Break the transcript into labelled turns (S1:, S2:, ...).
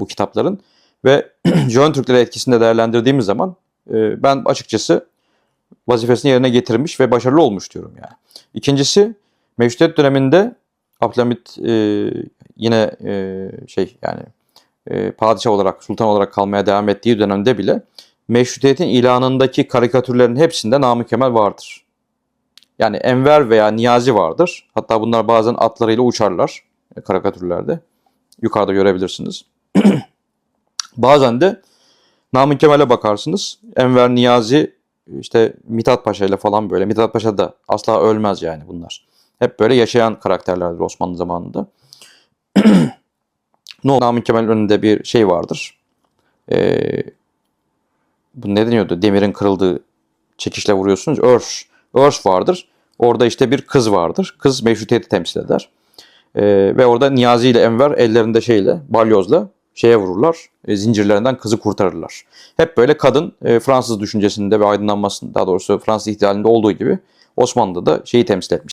S1: bu kitapların ve Jön Türkleri etkisini de değerlendirdiğimiz zaman e, ben açıkçası vazifesini yerine getirmiş ve başarılı olmuş diyorum yani. İkincisi Meşrutiyet döneminde Abdülhamit e, yine e, şey yani e, padişah olarak, sultan olarak kalmaya devam ettiği dönemde bile meşrutiyetin ilanındaki karikatürlerin hepsinde Namık Kemal vardır. Yani Enver veya Niyazi vardır. Hatta bunlar bazen atlarıyla uçarlar e, karikatürlerde. Yukarıda görebilirsiniz. bazen de Namık Kemal'e bakarsınız. Enver Niyazi işte Mithat Paşa ile falan böyle. Mithat Paşa da asla ölmez yani bunlar. Hep böyle yaşayan karakterlerdir Osmanlı zamanında. ne oldu? Namık Kemal'in önünde bir şey vardır. Ee, bu ne deniyordu? Demirin kırıldığı çekişle vuruyorsunuz. Örs. Örs vardır. Orada işte bir kız vardır. Kız meşrutiyeti temsil eder. Ee, ve orada Niyazi ile Enver ellerinde şeyle, balyozla şeye vururlar. E, zincirlerinden kızı kurtarırlar. Hep böyle kadın e, Fransız düşüncesinde ve aydınlanmasında daha doğrusu Fransız ihtilalinde olduğu gibi Osmanlı'da da şeyi temsil etmiş.